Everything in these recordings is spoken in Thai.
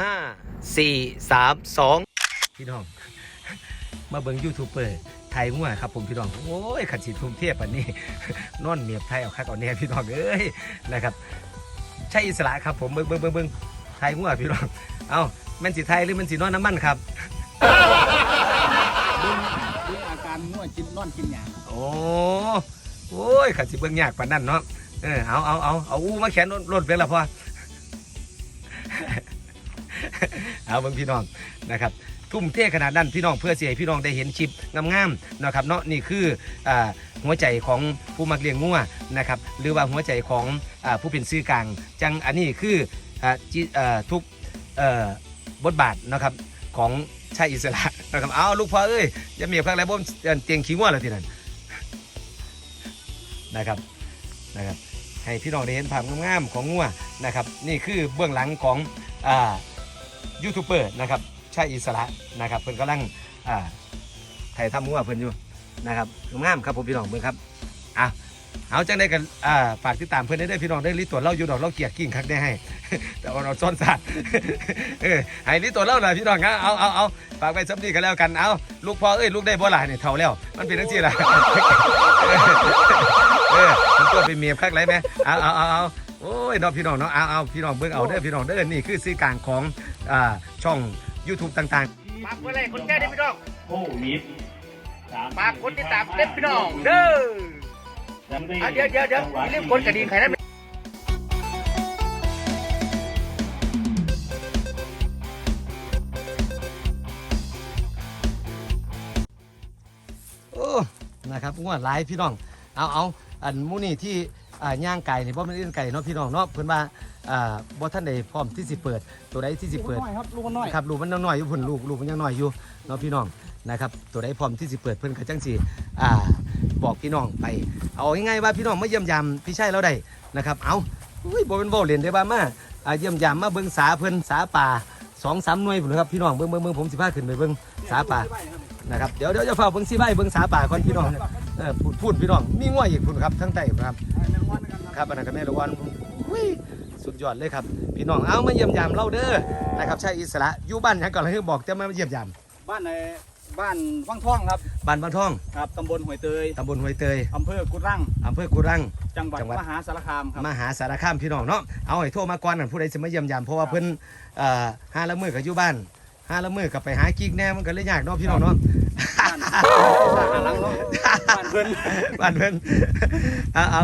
ห้าสี่สามสองพี่น้อง มาเบิ่งยูทูบเบอร์ไทยงัวครับผมพี่น้อง โอ้ยขันสีทุ่มเทียบอันนี้นอนเมียบไทยเอาคักเอาแน่พี่น้องเอ้ยนะครับ ใช่อิสระครับผมเบิ่งเบิ่งเบิ่งเบิ่งไทยงัวพี่น้อง เอ้าแมันสีไทยหรือมันสีนอนน้ำมันครับดูดูอาการง่วงกินนอนกินหยาโอ้โอ้ยขันสิเบิ่งยากปานนั้นเนาะเออเอาเอาเอาเอาอู้มาแขนรถรถไปละพอ เอาเบิ่งพี่น้องนะครับทุ่มเทขนาดนั้นพี่น้องเพื่อเสียพี่น้องได้เห็นชิปงามๆนะครับเนาะนี่คืออหัวใจของผู้มักเลี้ยงงัวนะครับหรือว่าหัวใจของอผู้เป็นซื้อกลาง จังอันนี้คืออทุกบทบาทนะครับของชายอิสระนะครับเอาลูกพ่อเอ้ยอย่าเมีพักแล้วบ่มเตียงขี้งัวแล้วทีนั้นนะครับนะครับให้พี่น้องได้เห็นภาพงามๆของงัวนะครับนี่คือเบื้องหลังของอ่า ยูทูบเบอร์นะครับใชายอิสระนะครับเพิ่นกำลังถ่ายทำหัวเพิ่นอยู่นะครับงามครับผมพี่น้องเบิ่งครับอะเอาจังได้กันฝากติดตามเพิ่อนได้เด้พี่น้องได้อรีตัวจเล่าอยู่ดอกเล่าเกียกกิ้งคักได้ให้ แต่ว่าเราซ่อนสัตว์เออให้รีตัวจเล่าหน่อยพี่น้องนะเอาเอาเอาฝากไปสำนีกันแล้วกันเอาลูกพ่อเอ้ยลูกได้บ่หล่ะเนี่ยเท่าแล้ว มันเป็นทั้งสี่ละเออมันตัวไปเมียบคักไรไหมเอาเอาเอา โอ้ยน้องพี่น้องเนาะเอาเอาพี่น้องเบิ่งเอาเด้อพี่น้องเด้อนี่คือซื้อกลางของอ่าช่อง YouTube ต่างฝากกดไลค์กดแชร์ด้วยพี่น้องโควิดสามฝากกดติดตามเด็ดพี่น้อง เด้ออะเดี๋ยวเดี๋ยวเดี๋ยวอย่าลืมกดกระดิ่งใครนะๆโอ้นะครับงวดหลายพี่น้อง เอาเอาอันหมูนี่ที่ อ่าย่างไก่นี่บ่แม่นเล่นไก่เนาะพี่น้องเนาะเพิ่นว่าอ่าบ่ทันได้พร้อมที่สิเปิด ตัวใดที่สิเปิดน้อยครับลูกมันน้อย ครับลูกมันยังน้อยอยู่พุ่นลูกลูกมันยังน้อยอยู่เนาะพี่น้องนะครับตัวใดพร้อมที่สิเปิดเพิ่นก็จังสิอ่าบอกพี่น้องไป เอาง่ายๆว่าพี่น้องมาเยี่ยมยามพี่ชายเราได้นะครับเอาอุ้ยบ่เป็นเว้าเล่นได้อบ้ามาอ่าเยี่ยมยามมาเบิ่งสาเพิ่นสาป่าสองสามหน่วยพุ่นครับพี่น้องเบิ่งเบิ่งเบิ่งผมสิพาขึ้นไปเบิ่งสาป่านะครับเดี๋ยวเดี๋ยวจะฝากเบิ่งสิใบเบิ่งสาป่าก่อนพี่น้อง เออพูดพูดพี่น้อง มีง่วยอีกพุ่นครับทั้งใต้พุ่นครับ ครับอันนั้นก็แม่ละวันอุ้ยสุดยอดเลยครับ พี่น้องเอามาเยี่ยมยามเราเด้อนะครับชายอิสระอยู่บ้านหยังก่อนเลยบอกจะมาเยี่ยมยาม บ้านในบ้านวังท่องครับบ้านบ้านทองครับตำบลห้วยเตยตำบลห้วยเตยอำเภอกุดรั่งอำเภอกุรังจังหวัดจังหวัดมหาสารคามครับมหาสารคามพี่น้องเนาะเอาให้โทรมาก่อนนั่นผู้ใดสิมาเยี่ยมยามเพราะว่าเพิ่นเอ่อห้าละมื้อก็อยู่บ้านห้าละมื้อก็ไปหากิ๊กแน่มันก็เลยยากเนาะพี่น้องเนาะ บ้านหาหลังเนาะบ้านเพิ่นบ้านเพิ่นเอาเอา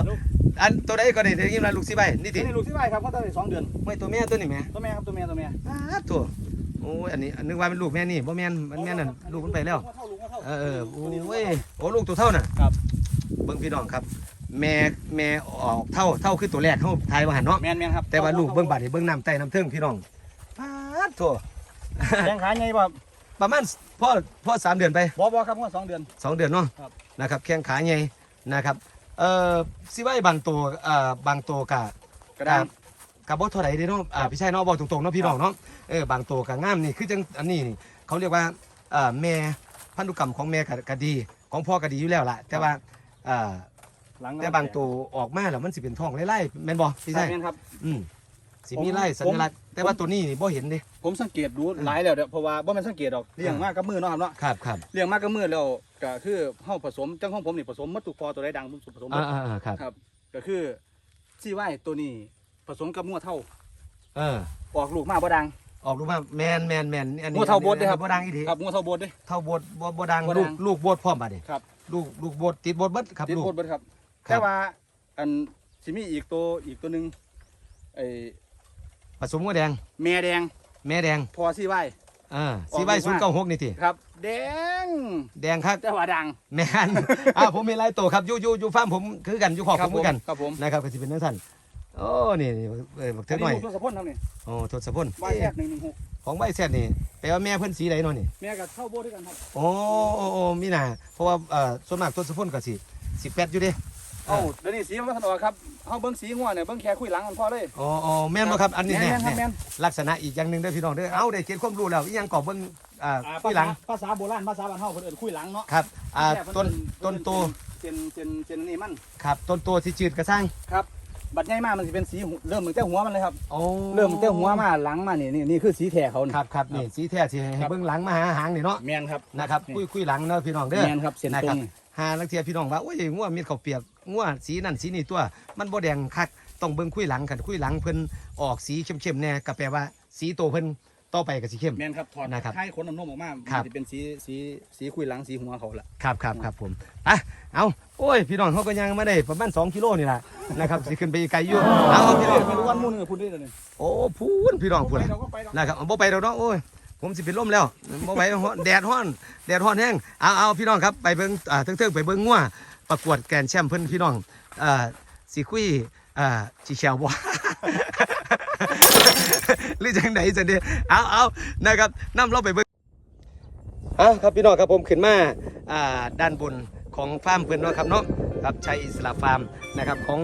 อันตัวใดก็ได้เดี๋ยวยิ้มละลูกสิใบนี่ตินี่ลูกที่ไหวครับเขาตั้งแต่สองเดือนไม่ตัวแม่ตัวนี้แม่ตัวแม่ครับตัวแม่ตัวแม่อ้าตัวโอ้ยอันนี้อันนึกว่าเป็นลูกแม่นี่บ่แม่นมันแม่นนั่นลูกมันไปแล้ว เท่าลูกเท่าเออเออโอ้ยโอ้ลูกตัวเท่าน่ะครับเบิ่งพี่น้องครับ แม่แม่ออกเท่าเท่าคือตัวแรกเขาทายว่าหันเนาะแมนแมนครับแต่ว่าลูกเบิ่งบัดนี่เบิ่งน้ำใต้น้ำเทิงพี่น้องปาดโถแข้งขาไงบ่ ประมาณพ่อพ่อสามเดือนไปบ่บ่ครับเมื่อสองเดือน สองเดือนเนาะครับ นะครับแข้งขาใหญ่นะครับเอ่อสิไว้บางตัวเอ่อบางตัวกะกระดานกับบ่เท่าไหร่เด้เนาะอ่าพี่ชายเนาะบอกตรงๆเนาะพี่น้องเนาะเออบางตัวกะงามนี่คือจังอันนี้นี่เขาเรียกว่าเอ่อแม่พันธุกรรมของแม่กะกะดี ของพ่อก็ดีอยู่แล้วล่ะ แต่ว่าเอ่อหลังแต่บางตัวออกมาแล้วมันสิเป็นท้องไล่ๆแม่นบ่พี่ใช่ชายแมนครับ อืม สิมีไล่ผมสัญลักษณ์แต่ว่าตัวนี้นี่บ่เห็นเด้ ผมสังเกตดูหลายแล้วเด้อเพราะว่าบ่แม่นสังเกตดอกเลี้ยงมากกับมือเนาะครับเนาะครับครับเลี้ยงมากกับมือแล้วก็คือเฮาผสมจังของผมนี่ผสมมัดตุกพอตัวใดดังผมผสมหมอ่าดอ่าอ่าครับ ครับ ก็คือซี่ไว้ตัวนี้ผสมกับงัวเท่าเออ ออกลูกมาบ่ดัง ออกรูปมาแมนแมนแมนอันนี้งัวเท่าโบดเด้อครับ บ่ดังอีทีครับงัวเท่าโบดเด้ เท่าโบดบ่บ่ดังบ่ดัลูงกลูกโบดพร้อมบัดนี้ครับลูกลูกโบดติดโบดเบิดครับติดลูก โบดเบิดครับ ครับ แต่ว่าอันสิมีอีกตัวอีกตัวหนึงไอ้ ผสมงัวแดง แม่แดงแม่แดงพอซี่ไว้อ่าออกสีใบลูศูนกย์มาเก้าหกนี่ทีครับ แดงแดงครับแต่ว่าดังแมนอ่าผมมีหลายตัวครับอยู่อยู่อยู่ฟาร์มผมคือกันอยู่ขอบผมคือกันครับผมนะครับก็สิเป็นจังซั่นโอ้นี่นี่เอ้ยบักเทิดหน่อยลูกทศพลครับนี่โอ้ทศพลไว้แยกหนึ่งหนึ่งหกของใบแซดนี่แปลว่าแม่เพิ่นสีใดเนาะนี่แม่กับเท่าโบดด้วยกันครับ โอ้โอ้โอ้มีน่ะเพราะว่าเอ่อส่วนมากทศพลก็สิสิแปดอยู่เด้ เอ้าเดี๋ยวนี้สีมันก็ทันออกครับเฮาเบิ่งสีงัวเนี่ยเบิ่งแค่คุยหลังกันพอเลย อ๋ออ๋อแม่นบ่ครับ อันนี้แม่แน่นครับแน่แม่น ลักษณะอีกอย่างหนึ่งเด้อพี่น้องเด้อเอาได้เขียนความรู้แล้วอีหยังก่อเบิ่งอ่าอ่าคุยหลังภาษาโบราณภาษาบ้านเฮาเพิ่นเอิ้นคุยหลังเนาะครับอ่าแค่เพิ่ต้นเอิ้ต้นโตเจนเจนเจนนี่มันครับต้นโตที่จืดกระซังครับ บัดใหญ่มากมันจะเป็นสีหูเริ่มตั้งแต่หัวมันเลยครับ โอ้เริ่มตั้งแต่หัวมาหลังมานี่นี่นี่คือสีแท้เขานี่ ครับครับนี่สีแท้สิให้เบิ่งหลังมาหาหางนี่เนาะแมนครับนะครับคุยคุยหลังเนาะพี่น้องเด้อ แมนครับเส้นนะตครรับงนี่ หาลังเทียพี่น้องว่าโอ้ยงัวมีข้าวเปียกงัวสีนั่นสีนี่ตัว มันบ่แดงคักต้องเบิ่งคุยหลังกันคุยหลังเพิ่นออกสีเข้มๆแน่ก็แปลว่าสีโตเพิ่นต่อไปก็สิเข้ม แมนครับถอดนะครับให้ขนน้ำนมออกมาครับมันจะเป็นสีสีสีคุยหลังสีหัวเขาละ ครับครับครับผมอะเอาโอ้ยพี่น้องเขาก็ยังมาได้ประมาณ2กิโลนี่ล่ะนะครับสิขึ้นไปไกลอยู่เอาเอาพี่น้องไม่รู้วันมุ่นกับพูดได้เลย โอ้พูนพี่น้องพูนเราก็ไปเรานะครับเอาบ่ไปเราเนาะโอ้ย ผมสิเป็นลมแล้วบ่ไปฮ้อนแดดฮ้อน แดดฮ้อนแห้งเอาเอาพี่น้องครับไปเบิ่งอ่าเทิงๆไปเบิ่งงัวประกวดแกรนแชมป์เพิ่นพี่น้องอ่าสิคุยอ่าสิแชวบ่หรือจังได๋จังเด้เอาเอานะครับนำเราไปเบิ่งเอาครับพี่น้องครับผมขึ้นมาอ่าด้านบนของฟาร์มเพิ่นเนาะครับเนาะ ครับชัยอิสระฟาร์มนะครับของ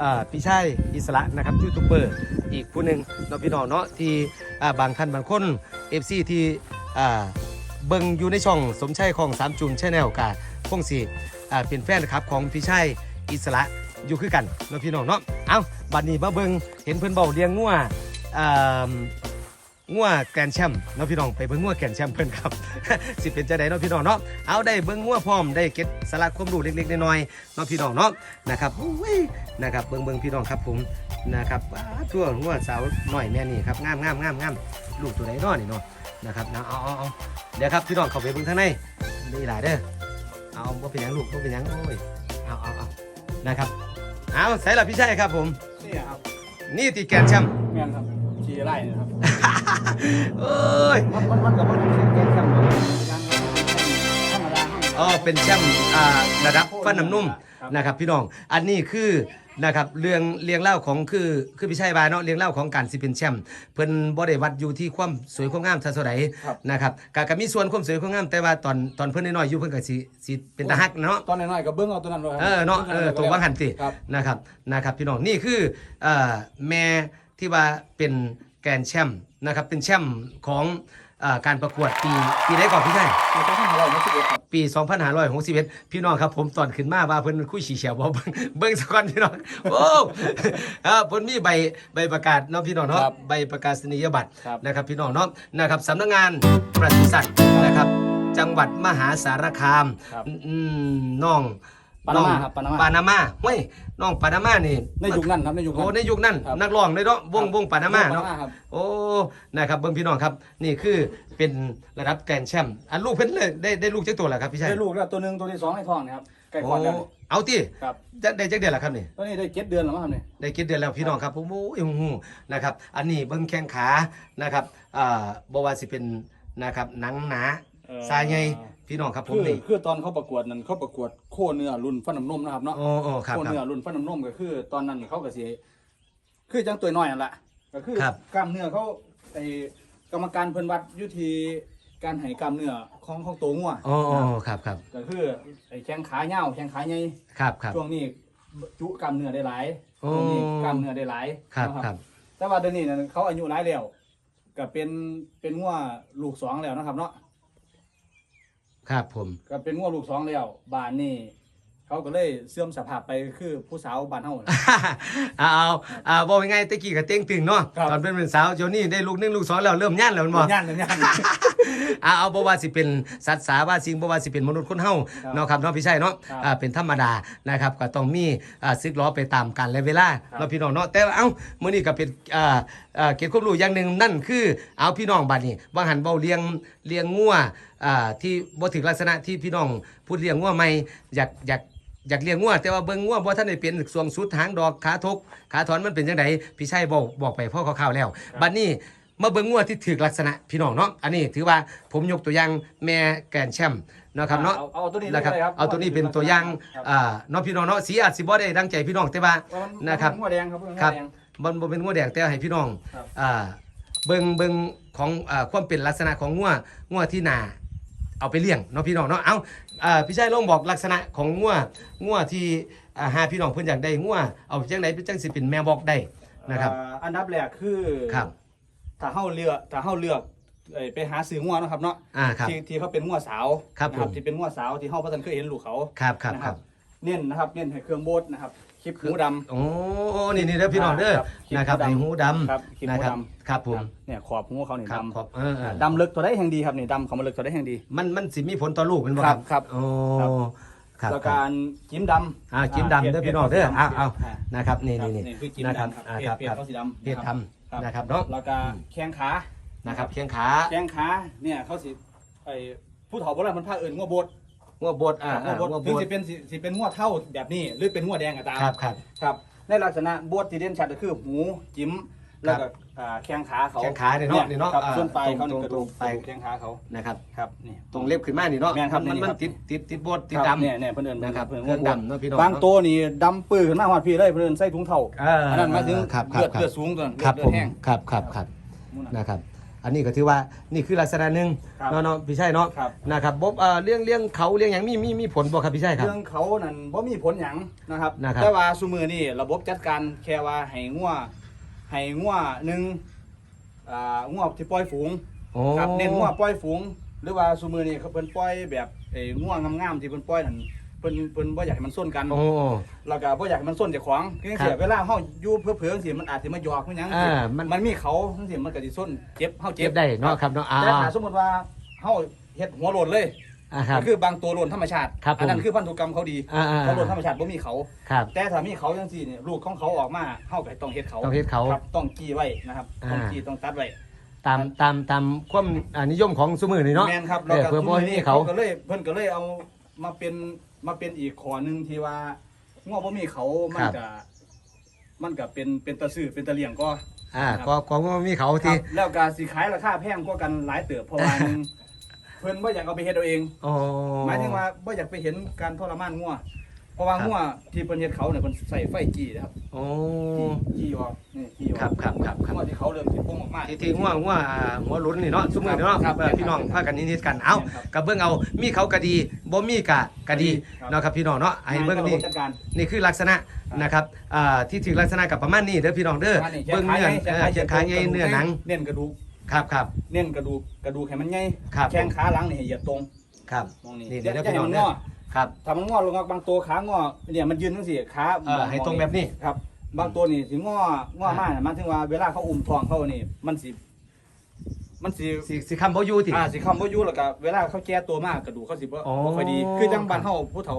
อพี่ชัยอิสระนะครับยูทูบเบอร์อีกผู้หนึ่งเนาพี่น้องเนาะที่บางท่านบางคน FC ที่อ่เบิ่งอยู่ในช่องสมชัยของสามจุนชแนลกาคงสิเป็นแฟนคลับของพี่ชัยอิสระอยู่คือกันเนาพี่น้องเนาะเอาบัดนี้มาเบิ่งเห็นเพิ่อนเบาเลี้ยงงัว งัวแกรนด์แชมป์เนาะพี่น้องไปเบิ่งงัวแกรนด์แชมป์เพิ่นครับ สิเป็นจะไดเนาะพี่น้องเนาะเอาได้เบิ่งงัวพร้อมได้เก็บสาระความรู้เล็กๆน้อยๆเนาะพี่น้องเนาะนะครับอุ้ยนะครับเบิ่งเบิ่งพี่น้องครับผมนะครับว้าทั่วงัวสาวน้อยแม่นี่ครับงามงามงามงามลูกตัวไหนเนาะนี่เนาะนะครับนะเอาเอาเอาเดี๋ยวครับพี่น้องเข้าไปเบิ่งข้างในนี่หลายเด้อเอาบ่เป็นหยังลูกบ่เป็นหยังโอ้ยเอาเอาเอานะครับเอาใส่ละพี่ชัยครับผมนี่ครับนี่ตีแกรนด์แชมป์แมนครับขี่ ไล่นะครับเอ้ยมันมันมันกับมันเป็นแกนแคมป์ธรรมดาอ๋อเป็นแชมป์อ่าระดับฟันน้ำนุ่มครับนะครับพี่น้องอันนี้คือนะครับเรื่องเรียงเล่าของคือคือพี่ชัยบาเนาะเรียงเล่าของการสิเป็นแชมป์เพิ่นบ่ได้วัดอยู่ที่ความสวยความงามเท่าใดครับนะครับก็ก็มีส่วนความสวยความงามแต่ว่าตอนตอนเพิ่นน้อยๆอยู่เพิ่นก็สิสิเป็นตาฮักเนาะตอนน้อยๆกับเบิ้งเอาตัวนั้นเลยเออเนาะเออตัววังหันติครับนะครับนะครับพี่น้องนี่คือเอ่อแม่ที่ว่าเป็น แกรนด์แชมป์นะครับเป็นแชมป์ของเอ่อการประกวดปีปีได้ก่อนพี่ชัยมีตัวที่เราไม่สิบเอ็ดครับ ปี 2561 พี่น้องครับผมตอนขึ้นมาว่าเพิ่นคุยฉีเฉียวบ่เบิ่งเบิ่งสักก่อนพี่น้อง โอ้อ่าเพิ่นมีใบใบประกาศเนาะพี่น้องเนาะครับใบประกาศนียบัตรครับ นะครับพี่น้องเนาะนะครับสำนักงานปศุสัตว์นะครับ จังหวัดมหาสารคามครับ อืมน้อง ปานามาองครับปานามาปานามาเว้ยน้องปานามานี่ในยุคนั้นครับในยุคโอ้นั้นในยุคนั้นครับนักร้องเลยเนาะวงวงปานามาเนาะครับโอ้นะครับเบิ่งพี่น้องครับ นี่คือเป็นระดับแกรนด์แชมป์อันลูกเพิ่นเลยได้ได้ลูกจักตัวแล้วครับพี่ชัยได้ลูกแล้วตัวหนึ่งตัวที่สองในท้องนะครับใกล้คลอดแล้วโอ้เอาติครับจะได้จักเดือนแล้วครับนี่ตัวนี้ได้เจ็ดเดือนแล้วมั้งครับเนี่ยได้กี่เดือนแล้วพี่น้องครับผมโอ้ยหูนะครับอันนี้เบิ่งแข้งขานะครับอ่าบ่ว่าสิเป็นนะครับหนังหนาทรายใหญ่ พี่น้องครับผมคือนี่คือตอนเขาประกวดนั้นเขาประกวดโคเนื้อรุ่นฟันน้ำนมนะครับเนาะโอ้โอ้ครับโคครัเนื้อบรุ่นฟันน้ำนมก็คือ ตอนนั้นเขาก็สิคือจังตัวน้อยนั่นแหละก็คือครับ กล้ามเนื้อเขาไอ้กรรมการเพิ่นวัดอยุทีการให้กล้ามเนื้อของของตัวงัวโอ้โอ้ครับครับก็คือไอ้แข้งขาเหี่ยวแข้งขาใหญ่ครับครับ ช่วงนี้จุกล้ามเนื้อได้หลายโอ้ ช่วงนี้กล้ามเนื้อได้หลายครับนะครับ แต่ว่าเดี๋ยวนี้น่ะเขาอายุหลายแล้วก็เป็นเป็นงัวลูกสองแล้วนะครับเนาะ ครับผม ก็เป็นงัวลูกสองแล้วบ้านนี่เขาก็เลยเสื่อมสภาพไปคือผู้สาวบ้านเฮาน่ะ เอาเอาเอาบอกง่ายๆตะกี้ก็เต้งตึงเนาะครับ ตอนเป็นเป็นสาวเดี๋ยวนี้ได้ลูกหนึงลูกสองแล้วเริ่มย่านแล้วแมันบ่ ย่านย่านเอาเอาบ่ว่าสิเป็นสัตว์สาว่าสิ่งบ่ว่าสิเป็นมนุษย์คนเฮาครับเนาะครับเนาะพี่ชัยเนาะครับอ่าเป็นธรรมดานะครับก็ต้องมีอ่าซึกล้อไปตามกันและเวลาครับเนาะพี่น้องเนาะแต่ว่าเอ้ามื้อนี้ก็เป็นอ่าอ่าเก็บความรู้อย่างหนึ่งนั่นคือเอาพี่น้องบัดนี้ว่าหันเว้าเลี้ยงเลี้ยงงัวอ่าที่บ่ถึงลักษณะที่พี่น้องพูดเลี้ยงงัวใหม่อยากอยากอยากเลี้ยงงัวแต่ว่าเบิ่งงัวบ่ทันได้เป็นสวงสุดหางดอกขาทกขาถอนมันเป็นจังไดพี่ชัยบอกบอกไปพ่อคร่าวๆแล้วบัดนี้มาเบิ่งงัวที่ถือลักษณะพี่น้องเนาะอันนี้ถือว่าผมยกตัวอย่างแม่แกรนด์แชมป์เนาะครับเนาะเอาเอาตัวนี้นะครับเลยครับเอาตัวนี้เป็นตัวอย่างครับอ่าเนาะพี่น้องเนาะสีอาจสิบ่ได้ดังใจพี่น้องแต่ว่านะครับงัวแดงครับงัวครับแดงบ่บ่เป็นงัวแดงแต่ให้พี่น้องครับอ่าเบิ่งเบิ่ง ของอ่าความเป็นลักษณะของงัวงัวที่นาเอาไปเลี้ยงเนาะพี่น้องเนาะเอาอ่าพี่ชายลองบอกลักษณะของงัวงัวที่อ่าหาพี่น้องเพิ่นอยากได้งัวเอาจังไดเป็นจังสิเป็นแม่บอกได้นะครับอ่าอันดับแรกคือครับถ้าเฮาเลือกถ้าเฮาเลือกเอ่อไปหาซื้องัวเนาะครับเนาะอ่าครับที่ที่เขาเป็นงัวสาวครับนะผมที่เป็นงัวสาวที่เฮาบ่ทันเคยเห็นลูกเขาครับครับนะครับเน้นนะครับเน้นให้เครื่องโบดนะครับ คลิปหูดำ โอ้นี่นี่เด้อพี่น้องเด้อครับนะครับคลิปหูดำไอ้หูดำครับคลิปนะหูครับดำ ครับผมเนี่ยขอบหูเขาเนี่ยครับดำขอบเออเออดำลึกตัวได้แห่งดีครับนี่ดำเขามาลึกตัวได้แห่งดี มันมันสิมีผลต่อลูกเป็นบ่คครัรับบครับโอ้ครับ ครับแล้วครักาบรจิ้มดำอ่าจิ้มดำเด้อพี่น้องเด้อเอาเอานะครับนี่ครับนี่นี่คือจิ้มนะครับดำครับอ่าเพครับจเพจครับเขาสีดำเพศทครับำนะครับเนาะแล้วก็แข้งขานะครับเคียงขา แข้งขาเนี่ยเขาสิไอผู้เฒ่าโบราณมันพาเอิญงัวบด งัวบดอ่างัอ่าวบดงัวบถึงดสิเป็นสิสิเป็นงัวเท่าแบบนี้หรือเป็นงัวแดงก็ตามครับครับ ครับในลักษณะบดที่เด่นชัดก็คือหูจิ้มแล้วก็อ่าแข้งขาเขาแข้งขาเนี่ยเนาะนี่เนาะครับอ่าส่วนปลายเขาตรนี่งกระตรดูงกปลายกระดูกแข้งขาเขานะครับ ครับนี่ ตรงเล็บขึ้นมานี่เนาะแม่นครับมันนี่มันครับ ติดติดติดบดติดครับดำ เนี่ยเนี่ยเพิ่นเอิ้นนะครับเพิ่นเครื่องงัวบดดำเนาะพี่น้องบางตัวนี่ดำปื้อขึ้นมาหอดพี่เลยเพิ่นใส่ถุงเท้าเอออันนั้นหมายถึงครับครัเลืบอดครับ เลือดสูงตัวนั้นครับเลืผอดมแห้ง ครับครับครับมุ่นน่ะนะครับ อันนี้ก็ถือว่านี่คือลักษณะหนึ่งครับเนาะเนาะพี่ชัยเนาะครับ นะครับบบเอ่อเรื่องเรื่องเขาเรื่องอย่างมีมีมีผลบ่ครับพี่ชัยครับ เรื่องเขานั่นบ่มีผลหยังนะครับ นะครับ แต่ว่าซุมือนี่ระบบจัดการแค่ว่าให้งัวให้งัวหนึ่งอ่างัวที่ปล่อยฝูงโอ้ครับเน้นงัวปล่อยฝูง หรือว่าซุมือนี่เขาเพิ่นปล่อยแบบไอ้งัวงามๆที่เพิ่นปล่อยนั่น เพิ่นเพิ่นบ่อยากให้มันส้นกันโอ้ แล้วก็บ่อยากให้มันส้นเจ้าของคือจังครัซี่บเวลาเฮาอยู่เพื่อๆจังซี่มันอาจสิมาหยอกมันหยังอ่ามัน มันมีเขาจังซี่มันก็สิส้นเจ็บเฮาเจ็เจ็บบได้เนาะครับเนาะอ่าแต่ถ้าสมมติว่าเฮาเฮ็ดหัวโลนเลยอ่าครับ ก็คือบางตัวโลนธรรมชาติครับผมอันั้นคือพันธุกรรมเขาดีอ่าอ่าเขาโลนธรรมชาติบ่มีเขา ครับ แต่ถ้ามีเขาจังซี่เนี่ยลูกของเขาออกมาเฮาก็ต้องเฮ็ดเขาต้องเฮ็ดเขาครับต้องกี้ไว้นะครับอ่าต้องกี้ต้องตัดไว้ ตามตามตามความอ่านิยมของซุมือนี่เนาะแม่นครับเออเพื่อบ่ให้มีเขาก็เลยเพิ่นก็เลยเอามาเป็น มาเป็นอีกข้อหนึงที่ว่าง้อบ่มีเขามันก็มันก็เป็นเป็นตะซื้อเป็นตะเลี่ยงก็อ่าก็ก็ว่ามีเขาครัที่บแล้วก็สิขายราคาแพงกว่ากันหลายเติบเพราะว่าหนึงเพิ่นบ่อยากเอาไปเฮ็ดเอาเองโอ้หมายถึงว่าบ่อยากไปเห็นการทรมานงัว เพราะว่าครับงัวที่เพิ่นเฮ็ดเขาเนี่ยเพิ่นใส่ไฟจี้นะครับโอ้จี้จี้ออกนี่จี้ออกครับครับครับครับงัวที่เขาเริ่มสิพุ่งออกมา ที่ที่หัวหัวอ่าหัวหลุ้นนี่เนาะซุมือนี่เนาะครับเออพี่น้องพากันนิดๆกันเอ้าครับกับเบิ่งเอามีเขาก็ดีบ่มีกะก็ดีครับเนาะครับพี่น้องเนาะให้เบิ่งนี่จัดการนี่คือลักษณะนะครับอ่าที่ถือลักษณะกับประมาณนี้เด้อพี่น้องเด้อนี่เบิ่งเนื้อเออเชียงคายใหญ่เนื้อหนังเน้นกระดูกครับครับ เน้นกระดูกกระดูกให้มันใหญ่ครับ แข้งขาหลังนี่ให้เหยียดตรงครับมองนี่นี่อย่าเดี๋ยวอย่าพี่ให้น้องมันเด้งออ ครับถ้ามันงอลงมาบางตัวขางอเนี่ยมันยืนจังซี่ขาเออให้ตรงแบบนี้ ครับ บางตัวนี่สิงองอมากหมายถึงว่าเวลาเขาอุ้มท้องเขานี่ มันสิ มันสิสิสิคำบ่อยู่ติ อ่าสิคำว่าอยู่แล้วก็เวลาเขาแก่ตัวมากกระดูกเขาสิบ่อ๋อ บ่ค่อยดี คือจังบ้านเฮาผู้เฒ่า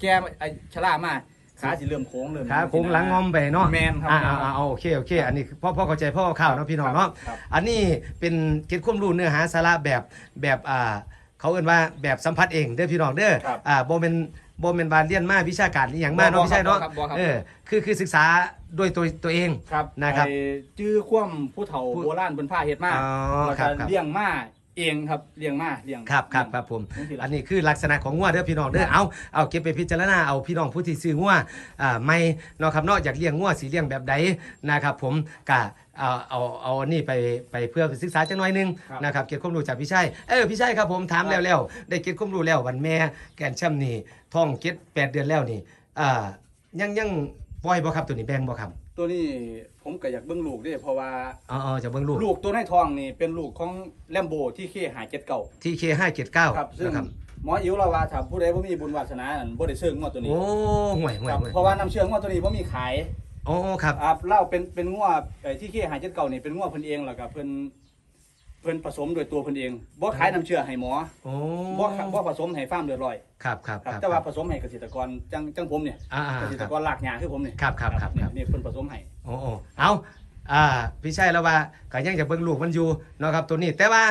แก่ไอ้ชรามาขาสิเริ่มโค้งเริ่มขาโค้งหลังงอมไปเนาะแม่นครับอ่าอ่าอ่าโอเคโอเค อันนี้พ่อพ่อเข้าใจพ่อข่าวเนาะพี่น้องเนาะ ครับ อันนี้เป็นเก็บความรู้เนื้อหาสาระแบบแบบอ่า เขาเอิ้นว่าแบบสัมผัสเองเด้อพี่น้องเด้อครับอ่าบ่แม่นบ่แม่นบาเรียนมาวิชาการอีหยังมาเนาะบ่พี่ชัยเนาะบ่ครับบ่ครับ เออคือคือศึกษาด้วยตัวตัวเอง ครับนะครับไอ้จื้อคว่ำผู้เฒ่าผู้ โบราณเพิ่นพาเฮ็ดมาอ๋อแล้วครัก็บครับเลี้ยงมาเองครับเลี้ยงมาเลี้ยงครับครับครับผมจังซี่ล่ะอันนี้คือลักษณะของงัวเด้อพี่น้องเด้อเอาเอาเก็บไปพิจารณาเอาพี่น้องผู้ที่ซื้องัวอ่าไม่เนาะครับเนาะอยากเลี้ยงงัวสีเลี้ยงแบบใดนะครับผมกะ เอาเอาเอาอันนี้ไปไปเพื่อศึกษาจังหน่อยหนึงครับนะครับเก็บความรู้จากพี่ชัยเออพี่ชัยครับผมถามแล้วแล้วได้เก็บความรู้แล้ววันแม่แกนแชมป์นี่ท้องเก็ดแปดเดือนแล้วนี่อ่ายังยังปล่อยบ่ครับตัวนี้แบ่งบ่ครับตัวนี้ผมก็อยากเบิ่งลูกเด้เพราะว่าอ๋อๆจะเบิ่งลูกลูกตัวในท้องนี่เป็นลูกของแลมโบที่เคหาเจ็ดเก่าที่เคห้าเจ็ดเก้าครับ ซึ่งนะครับหมออิ๋วเราว่าถ้าผู้ใดบ่มีบุญวาสนานั่นบ่ได้เชิงงวดตัวนี้โอ้ห่วยห่วยครับห่วยเพราะว่าน้ำเชื่องงวดตัวนี้บ่มีขาย โอ้ครับอ่าเล่าเป็นเป็นงวดไอ้ที่เคหาเจ็ดเก่านี่เป็นงวดเพิ่นเองแล้วก็เพิ่นเพิ่นผสมโดยตัวเพิ่นเองบ่ขายน้ำเชื่อให้หมอโอ้บ่ขบ่ผสมให้ฟาร์มเดือดร้อยครับครับครับครับ แต่ว่าผสมให้เกษตรกรจังจังผมเนี่ยอ่าอ่าเกษคตรรับกรหลากหญ้าคือผมเนี่ยครับครับครับนี่ครับนี่เพิ่นผสมให้ โอ้โอ้เอาอ่าพี่ชัยแล้วว่าก็ยังจะเบิ่งลูกมันอยู่เนาะครับตัวนี้ แต่ว่า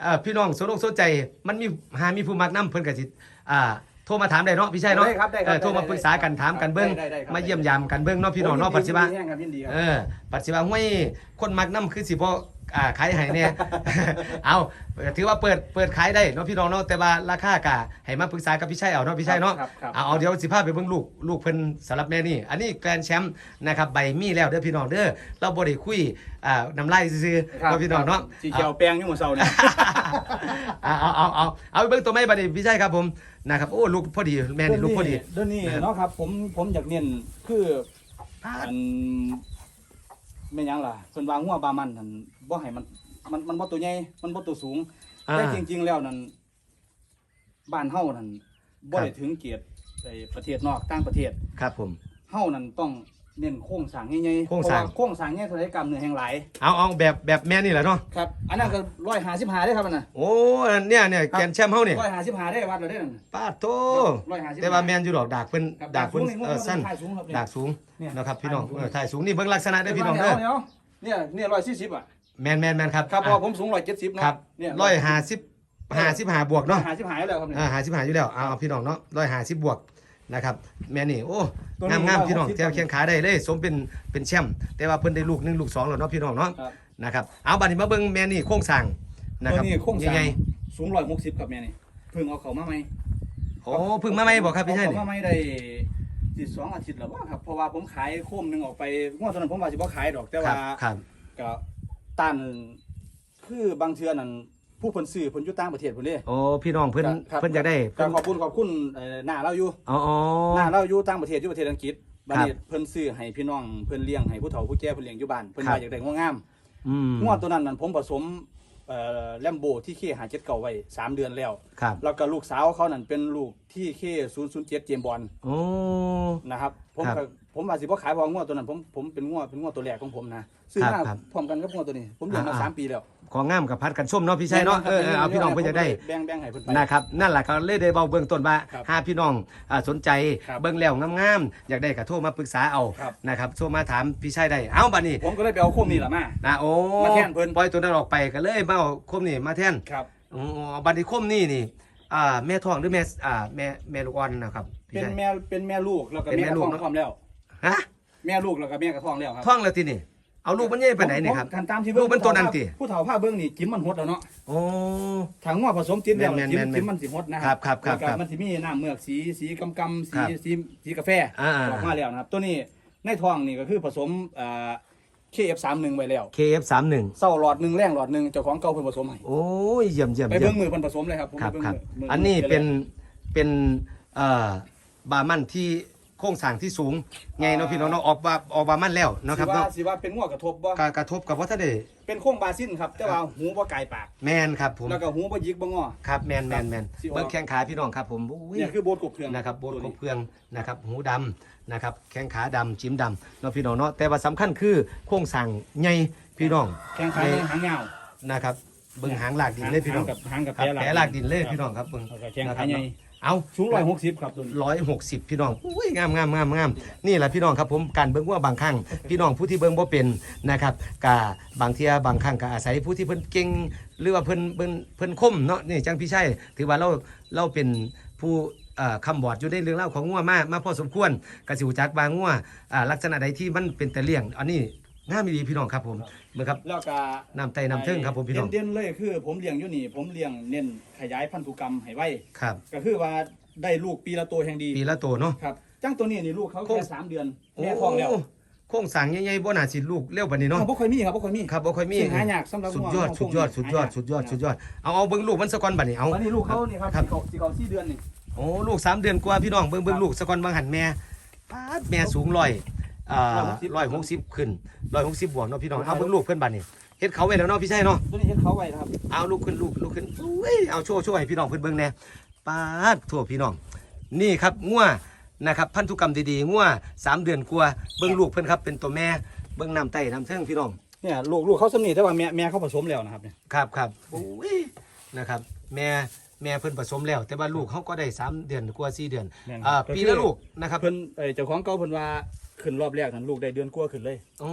เอ่อพี่น้องสนอกสนใจมันมีหามีผู้มักนํเพิ่นก็สิอ่า โทรมาถามได้เนาะพี่ชัยเนาะได้ครับได้คเอรับอโทรมาปรึกษากันถามกันเบิ่งได้ได้ครับ มาเยี่ยมยามกันเบิ่งเนาะพี่น้องเนาะปัจจุบัน ยิดีแห้งครับยินดีครับ เออปัจจุบันห้วยคนมักน้ำคือสิบ่อ่าขายให้เนี่ย เอาถือว่าเปิดเปิดขายได้เนาะพี่น้องเนาะแต่ว่าราคากะให้มาปรึกษากับพี่ชัยเอาเนาะพี่ชัยเนาะครับครับ เอาเอาเดี๋ยวสิพาไปเบิ่งลูกลูกเพิ่นสำหรับแม่นี่ อันนี้แกรนด์แชมป์นะครับใบมีแล้วเด้อพี่น้องเด้อเราบ่ได้คุยอ่าน้ำลายซื่อๆครับเนาะพี่น้องเนาะสีเขียวแปลงอยู่หมู่เซาเนี่ย เอาเอาเอาเอาเอาไปเบิ่งตัวแม่บัดนี้พี่ชัยครับผม นะครับโอ้ลูกพอดีแม่นี่ลูกพอดี เดี๋ยวนี้นะครับ เนาะครับ ผมผมอยากเน้นคืออันไม่นหยังล่ะเพิ่นว่างัวบามันนั่นบ่ให้มันมันมันบ่ตัวใหญ่มันบ่ตัวสูงอ่า แต่จริง ๆ แล้วนั่นบ้านเฮานั่นบ่ครับ ได้ถึงเกียรติไอ้ประเทศนอกต่างประเทศครับผม เฮานั่นต้อง เน้นโครงสร้างใหญ่ๆโครงสร้าง เพะว่โครงสร้างใหญ่เท่าไรกรรมเนื้อแห่งหลายเอาเอาแบบแบบแม่นี่แหละเนาะครับอันนั้นก็ร้อยหาสิบหาได้ครับอันน่ะ โอ้เนี่ยเนี่ยแกนแชมป์เฮาเนี่ยร้อยหาสิบหาได้วัดเราได้นั่นป้าดโตร้อยห้าสิบแต่ว่าแมนอยู่ดอกดากเพิ่นครับดากเพิ่นสูงเออสั้นถ่ายสูงครับดากสูงเนี่ย นะครับพี่น้องถ่ายสูงเออถ่ายสูงนี่เบิ่งลักษณะได้อพี่น้องเด้อเดี๋ยวเนี่ยเนี่ยร้อยสี่สิบอะแมนแมนแมนครับครับเพราะผมสูงร้อยเจ็ดสิบเนาะครับเนี่ยร้อยห้าสิบห้าสิบห้าบวกร้อยเนาะ หาสิบหาแล้วครับเนี่ย อ่าห้าสิบห้าอยู่แล้วเอาเอาพี่น้องเนาะร้อยห้าสิบบวก นะครับแม่นี่โอ้ตัวนี้งามงามร้อยหกสิบพี่น้องแถวเคียงขาได้เลยสมเป็นเป็นแชมป์แต่ว่าเพิ่นได้ลูกหนึ่งลูกสองแล้วเนาะพี่น้องเนาะครับ นะครับเอาบัดนี้มาเบิ่งแม่นี่โครงสร้างนะคตัวรับนี้โครงสร้าง ใหญ่สูงร้อยหกสิบครับแม่นี่เพิ่งเอาเขามาไหมๆโอ้เพิ่งมาใหม่บอกครับพี่ชายเอานี่ เขามาไหมได้สิสองอาทิตย์แล้วว่าครับเพราะว่าผมขายโคมหนึ่งออกไปงวดตอนนั้นผมว่าสิบ่ขายดอกแต่ครัว่าบครับ ก็ต้านคือบางเทื่อนั่น ผู้เพิ่นซื้อเพิ่นอยู่ต่างประเทศเพิ่นเด้โอ้พี่น้องเพิ่นครับ เพิ่นอยากได้ก็เพิ่นขอบคุณขอบคุณเอ่อหน้าเราอยู่อ๋ออ๋อหน้าเราอยู่ต่างประเทศอยู่ประเทศอังกฤษบัดนี้ครับเพิ่นซื้อให้พี่น้องเพิ่นเลี้ยงให้ผู้เฒ่าผู้แก่เพิ่นเลี้ยงอยู่บ้านเพิ่นครับว่าอยากได้งวงามอืมงวดตัวนั้นนั่นผมผสมเอ่อแลมโบที่เคหาเจ็ดเก่าไว้สามเดือนแล้ว ครับแล้วก็ลูกสาวเขานั่นเป็นลูกที่เคศูนย์ศูนย์เจ็ดเจมส์บอลโอ้ นะครับผมครับก็ผมว่าสิบ่ขายเพองวดตัวนั้นผมผมเป็นงวดเป็นงวดตัวแรกของผมนะซื้อครับมาครับพร้อมกันกับงวดตัวนี้ ผมเลี้ยงมาอ่า สามปีแล้ว ของงามกับพัดกันส้มเนาะพี่ชายเนาะเออเออเอาพี่น้องเพิ่นจะได้แบ่งแบ่งให้เพิ่นไป นะครับนั่นแหละก็เลยได้เบาเบื้องต้นว่าครับหาพี่น้องอ่าสนใจครับเบื้องแล้วงามๆอยากได้ก็โทรมาปรึกษาเอาครับ นะครับโทรมาถามพี่ชายได้เอาบัดนี้ผมก็เลยไปเอาโคมนี่แหละมา นะโอ้มาแทนเพิ่น ปล่อยตัวนั้นออกไปก็เลยมาเอาคมนี่มาแทนครับ อ๋อบัดนี้คมนี่นี่อ่าแม่ท้องหรือแม่อ่าแม่แม่ลูกอ่อนนะครับพี่เป็นชายแม่เป็นแม่ลูกแล้วก็เป็นแม่แม่กระลูกท้องเนอะ พร้อมแล้ว ฮะแม่ลูกแล้วก็แม่กระท้องแล้วครับ ท้องแล้วทีนี่ เอาลูกมันใหญ่ปานไหนนี่ครับผมกันตามที่ลูกมันตัวนั้นติ ผู้เฒ่าผ้าเบื้องนี่จิ้มมันหดแล้วเนาะโอ้ ถังว่าผสมจิ้มแล้วแม่นๆจิ้มแม่นๆจิ้มมันสิหดนะครับครับครับแล้วก็ครับมันสิมีน้ำเมือกสีสีกำกำสีครับสีสีกาแฟอ่าๆออกมาแล้วนะครับ ตัวนี้ในท้องนี่ก็คือผสมเอ่อ KF31 ไว้แล้ว KF31 เศร้าหลอดหนึ่งแรงหลอดหนึ่งเจ้าของเก่าเพิ่นผสมให้โอ้ยเยี่ยมเยี่ยมไปเยี่ยเบิ่มงมือเพิ่นผสมเลยครับผมครับไปเบิ่งครับ มืมือันนี้เป็นเป็นเอ่อบามันที่ โครงสร้างที่สูงไงเนาะพี่น้องเนาะออกบาออกบามันแล้วเนาะครับสิว่าเนาะสิว่าเป็นงวกระทบบ่กกระทบกับว่าท่านได้เป็นโค้งบาซินครับแต่ว่าหูบ่ไกลปาก แมนครับผมแล้วก็หูบ่หยิกบ่งอ ครับแมนแมนแมนสิออกเบิ้งแข้งขาพี่น้องครับผมอุ้ย เนี่ยคือโบสถ์กบเครื่องนะครับโบดตัวครนี้บเครื่องนะครับหูดำนะครับแข้งขาดำจิ้มดำเนาะพี่น้องเนาะแต่ว่าสำคัญคือโครงสร้างใหญ่พี่น้องแข้งขาในหางยาวนะครับเบิ้งหางหลากดินเลยพี่น้องหางกับหางกับครับแผลแผลหลากดินเลยพี่น้องครับเบิ้งแล้วก็แข้งนะคขารับใหญ่ เอาสูง160ครับตัวนี้ร้อยหกสิบพี่น้องอุ้ยงามงามงามงามนี่แหละพี่น้องครับผมการเบิ้งว่าบางครั้งพี่น้องผู้ที่เบิ้งบ่เป็นนะครับกะบางเทียบางครั้งก็อาศัยผู้ที่เพิ่นเก่งหรือว่าเพิ่นเพิ่นเพิ่นคมเนาะนี่จังพี่ชัยถือว่าเราเราเป็นผู้เอ่อคำบอดอยู่ในเรื่องเล่าของงัวมามาพอสมควรกระสิวจักบางงัวอ่าลักษณะใดที่มันเป็นแต่เลี้ยงอันนี้ ง่ามดีพี่น้องครับผมเบิ่งครับแล้วก็น้ำไตน้ำเทิงครับผมพี่น้องเด่นๆเลยคือ ผมเลี้ยงอยู่นี่ ผมเลี้ยงเน้นขยายพันธุกรรมให้ไว้ครับ ก็คือว่าได้ลูกปีละตัวแห่งดีปีละตัวเนาะครับจังตัวนี้นี่ลูกเขาโค้แค่งสามเดือนแม่ท้องแล้วโโครงสร้างใหญ่ๆบ่น่าสิลูกเร็วปานนี้เนาะอ้าวบ่ค่อยมีครับบ่ค่อยมีครับบ่ค่อยมีสิ่งหายากสำหรับสุดยอดงัวสุดยอดพวกนี้สุดยอดหายากสุดยอดสุดยอดเอาเอาเบิ่งลูกมันสะก่อนบัดนี้เอาวันนี้ลูกเขานี่ครับครับสิเขาสิเขาสี่เดือนนี่โอ้ลูกสามเดือนกว่าพี่น้องเบิ่งเบิ่งลูกสะก่อนบางหันแม่ปาดแม่สูงร้อยอ่า ร้อยหกสิบขึ้นร้อยหกสิบบวกเนาะพี่น้องเอาเบิ่งลูกเพิ่นบัดนี้เฮ็ดเขาไว้แล้วเนาะพี่ชัยเนาะตัวนี้เฮ็ดเขาไว้นะครับเอาลูกขึ้นลูกลูกขึ้นอุ้ยเอาโชว์โชว์ให้พี่น้องเพิ่นเบิ่งแหน่ปาดทั่วพี่น้อง นี่ครับงัวนะครับพันธุกรรมดีๆงัวสามเดือนกว่าเบิ่งลูกเพิ่นครับเป็นตัวแม่เบิ่งน้ำไตน้ำเทิงพี่น้องเนี่ยลูกลูกเขาสำนีแต่ว่าแม่แม่เขาผสมแล้วนะครับเนี่ยครับครับโอ้ยนะครับ แม่แม่เพิ่นผสมแล้ว แต่ว่าลูกเขาก็ได้สามเดือนกว่าสี่เดือนอ่าปีละลูกนะครับเพิ่นเอ้ยเจ้าของเก่าเพิ่นว่า ขึ้นรอบแรกนั้นลูกได้เดือนกว่าขึ้นเลย โอ้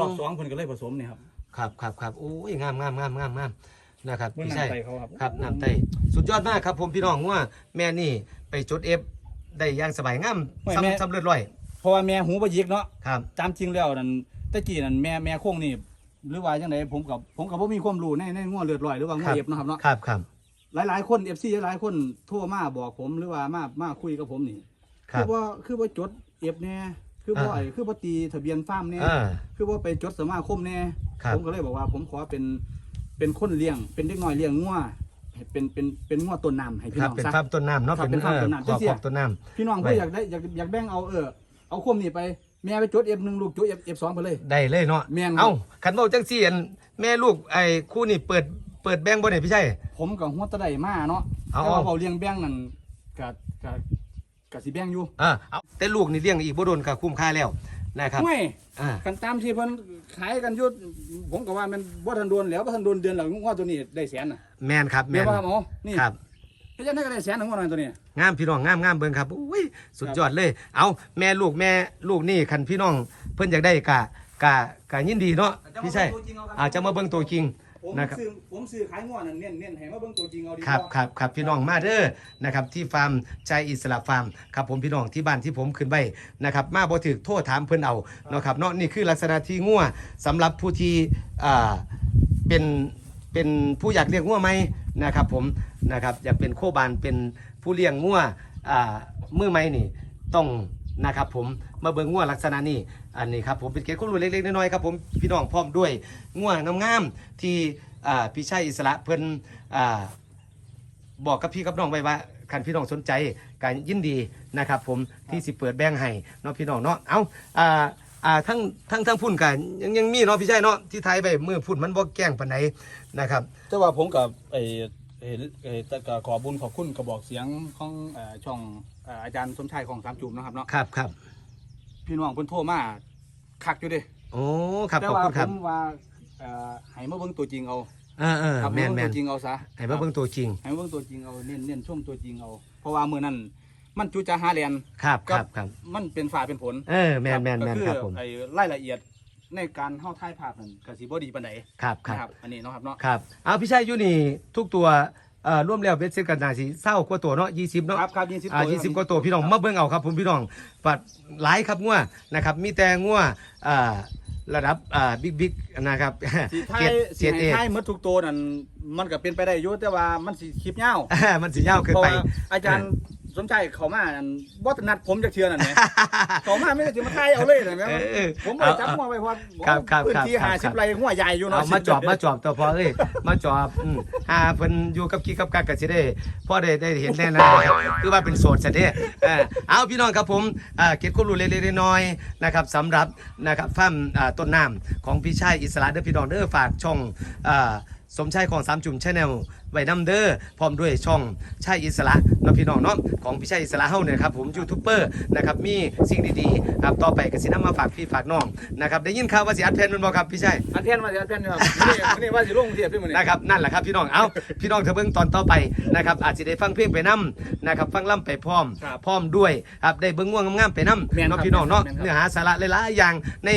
รอบสองเพิ่นก็เลยผสมนี่ครับครับครับครับโอ้ยงามงามงามงามงามนะครับเบิ่งพี่น้ำชัยไตเขาครับครับน้ำไตสุดยอดมากครับ ผมพี่น้องว่าแม่นี่ไปจดเอฟได้อย่างสบายงามซ้ำซ้ำเลือดร้อยเพราะว่าแม่หูบ่หยิกเนาะครับ ตามจริงแล้วนั่นตะกี้นั่นแม่แม่โค้งนี่หรือว่าจังไดผมกับผมกับบ่มีความรู้ในในงัวเลือดลอยหรือว่างัวเอฟเนาะครับเนาะ ครับครับ หลายๆคน FC หลายๆคนโทรมาบอกผมหรือว่ามามาคุยกับผมนี่ครัคืบอว่าคือว่าจดเอฟแน่ คือว่าอ่าไอ้คือว่าตีทะเบียนฟาร์มแน่อ่า คือว่าไปจดสมาคมแน่ครับ ผมก็เลยบอกว่า ผมขอเป็นเป็นคนเลี้ยง เป็นเด็กน้อยเลี้ยงงัวให้เป็นเป็นเป็นงัวต้นน้ำให้พี่ครับน้องเป็นซะฟาร์มต้นน้ำเนาะครับเป็นเป็นฟาร์มเออต้นน้ำขอบเสียขอบต้นน้พี่น้องไว้ก็อยากได้อยากอยากแบ่งเอาเออเอาคมนี่ไปแม่ไปจดเอฟหนึ่งลูกจดเอฟเอฟสองไปเลยำได้เลยเนาะแม่นครับ เอ้าขันเบาจังซี่อันแม่ลูกไอ้คู่นี่เปิดเปิดแบงค์บ่เนี่ยพี่ชัยผมกับหัวตะไดมาเนาะเอาแต่ว่าเบาเลี้ยงแบ่งนั่นกับ กับกสิแบ่งอยู่เออเอาแต่ลูกนี่เลี้ยงอีกบ่โดนก็คุ้มค่าแล้วนะครับห้วยอ่ากันตามที่เพิ่นขายกันอยู่ผมก็ว่ามันบ่ทันโดนแล้วบ่ทันโดนเดือนแล้วงวดตัวนี้ได้แสนน่ะแม่นครับแม่แม่นนบ่ครับอ๋อนี่ครับเฮ็ดจังได๋ก็ได้แสนทั้งงวดนั้นตัวนี้ งามพี่น้องงามงามเบิ่งครับอุ้ยสุดยอดเลย เอาแม่ลูกแม่ลูกนี่คันพี่น้องเพิ่นอยากได้กะกะกะยินดีเนาะพี่ใช่อาจจะมาเบิ่งตัวจริง ผมนะครับ ซื้อผมซื้อขายงวดนั่นเน้นๆให้มาเบิ่งตัวจริงเอาดีกครับว่า ครับครับพี่น้องมาเด้อนะครับที่ฟาร์มใจอิสระฟาร์มครับผมพี่น้องที่บ้านที่ผมขึ้นไว้นะครับมาบ่ถึกโทษถามเพิ่นเอาเนาะครับเนาะนี่คือลักษณะที่งัวสำหรับผู้ที่อ่าเป็นเป็นผู้อยากเลี้ยงงัวไหมนะครับผมนะครับอยากเป็นโคบานเป็นผู้เลี้ยงงัวอ่ามือไหมนี่ต้อง นะครับผมมาเบิ่งงัวลักษณะนี้อันนี้ครับผมเป็นเกล็ดข้อมูลเล็กๆน้อยๆครับผมพี่น้องพร้อมด้วยงัวงามๆที่พี่ชัยอิสระเพิ่นอ่าบอกกับพี่กับน้องไว้ว่าคันพี่น้องสนใจการยินดีนะครับผมที่สิเปิดแบงให้เนาะพี่น้องเนาะเอาอ่าอ่าทั้งทั้งทั้งพุ่นกันยังยังมีเนาะพี่ชายเนาะที่ไทยไปมือพุ่นมันบ่แกล้งปานใดนะครับแต่ว่าผมกับไอ้เอ่อเอ่อแต่ก็ขอบุญขอบคุณกระบอกเสียงของอช่อง เอ่ออาจารย์สมชายของสามจุ่มนะครับเนาะครับครับพี่น้องเพิ่นโทรมาคักอยู่เด้โอ้ครับแต่ขอบว่าคุณผครับมว่าเอ่อให้มาเบิ่งตัวจริงเอาเออเออครับแม่นมาแม่เบิ่งนตัวจริงเอาซะให้มาเบิ่งตัวจริงให้มาเบิ่งตัวจริงเอาเน้นเน้นชมตัวจริงเอา เพราะว่ามื้อนั้นมันจุจะหาแลนครับครับครับมันเป็นฝ่าเป็นผลเออแม่นแม่นแม่นครับผมก็อไอ้รายละเอียดในการเฮาถ่ายภาพนั่นก็สิบ่ดีปานใดครับคนะครัรับบอันนี้เนาะครับเนาะ ครับเอาพี่ชายอยู่นี่ทุกตัว เอ่อร่วมแล้วเบ็ดเสร็จกันน่าสิเศร้ากว่าตัวเนาะ20เนาะ ครับครับ20อ่าตัว20กว่าตัวพี่น้องมาเบิ่งเอาครับผมพี่น้องปัดหลายครับงัวนะครับ มีแต่งัวอ่าระดับอ่าบิ๊กบิ๊กนะครับสิถ่าเกียยรติสิเกียรติเอให้กถ่ายหมดทุกตัวนั่นมันก็เป็นไปได้อยู่แต่ว่ามันสิคลิปยาว มันสิยาวเกินเพราะไป ว่าอาจารย์ สมชายเขามานั่นบ่ถนัดผมจักเทื่อนั่นแหละเขามาไม่ได้สิมาถ่ายเอาเลยนั่นแหละเออเออผมบ่ได้จับหัวไว้เพราะครับครับพื้นครับที่ครับครับ 50ไร่หัวใหญ่อยู่เนาะเอามาจอบมาจอบตัวพอเอ้ยมาจอบอืมหาเพิ่นอยู่กับกิ๊กกับกักก็สิได้พ่อได้ได้เห็นแน่นะครับคือว่าเป็นโสดซะเด้เออเอาพี่น้องครับผมอ่าเก็บความรู้เล็กๆน้อยๆนะครับสำหรับนะครับฟาร์มอ่าต้นน้ำของพี่ชายอิสระเด้อพี่น้องเด้อฝากช่องอ่าสมชายของสามจุ่มชาแนล ไว้นํเด้อพร้อมด้วยช่องชายอิสระเนาะพี่น้องเนาะของพี่ชายอิสระเฮาเนี่ยครับผมยูทูบเบอร์นะครับมีสิ่งดีๆครับต่อไปก็สินำมาฝากพี่ฝากน้องนะครับได้ยินข่าวว่าสิอัดเพลงมันบ่ครับพี่ชายอันเทียนมาสิอันเทียนครับนี่นี่ว่าสิลงเทียบด้วยมื้อนี้นะครับนั่นแหละครับพี่น้องเอาพี่น้องเถอะเบิ่งตอนต่อไปนะครับอาจจะได้ฟังเพลงไปนํนะครับฟังล่ำไปพร้อมครับพร้อมด้วยครับได้เบิ่งง่วงงามๆไปนํแม่นครับเนาะพี่น้องเนาะแม่นครับเนื้อหาสาระหลายๆอย่างใน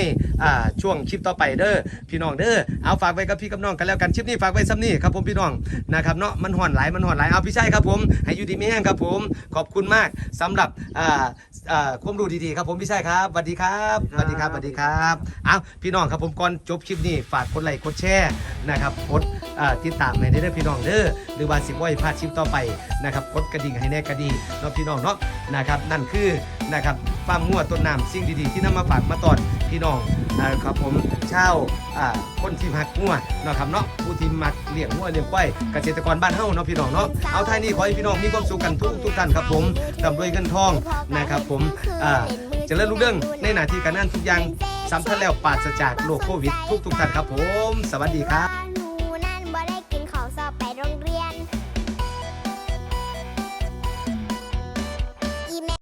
อ่าช่วงคลิปต่อไปเด้อพี่น้องเด้อเอาฝากไว้กับพี่กับน้องกันแล้วกันคลิปนี้ฝากไว้ซ้ำนี่ครับผมพี่น้องนะครับเนาะมันห่อนหลายมันห่อนหลายเอาพี่ชายครับผมให้อยู่ดีมีแห้งครับผม ขอบคุณมากสำหรับอ่าอ่าความรู้ดีๆครับผมพี่ชายครับสวัสดีครับสวัสดีครับสวัสดีครับเอาพี่น้องครับผมก่อนจบคลิปนี้ฝากกดไลค์กดแชร์นะครับกดอ่าติดตามให้ได้เด้อพี่น้องเด้อหรือว่าสิบ่ให้พลาดคลิปต่อไปนะครับกดกระดิ่งให้แน่กระดีเนาะพี่น้องเนาะนะครับนั่นคือนะครับฟาร์มงัวต้นน้ำสิ่งดีๆ ที่นำมาฝากมาตอนพี่น้องนะครับผมชาว อ่าคนที่มักงัวเนาะครับเนาะผู้ที่มักเลี้ยงงัวเลี้ยงควายเกษตรกรบ้านเฮาเนาะพี่น้องเนาะเอาท้ายนี้ขอให้พี่น้องมีความสุขกันทุกทุกท่านครับผมร่ำรวยเงินทองนะครับผมอ่าเจริญรุ่งเรืองในหน้าที่การงานทุกอย่างสำคัญแล้วปราศจากโรคโควิดทุกทุกท่านครับผม สวัสดีครับ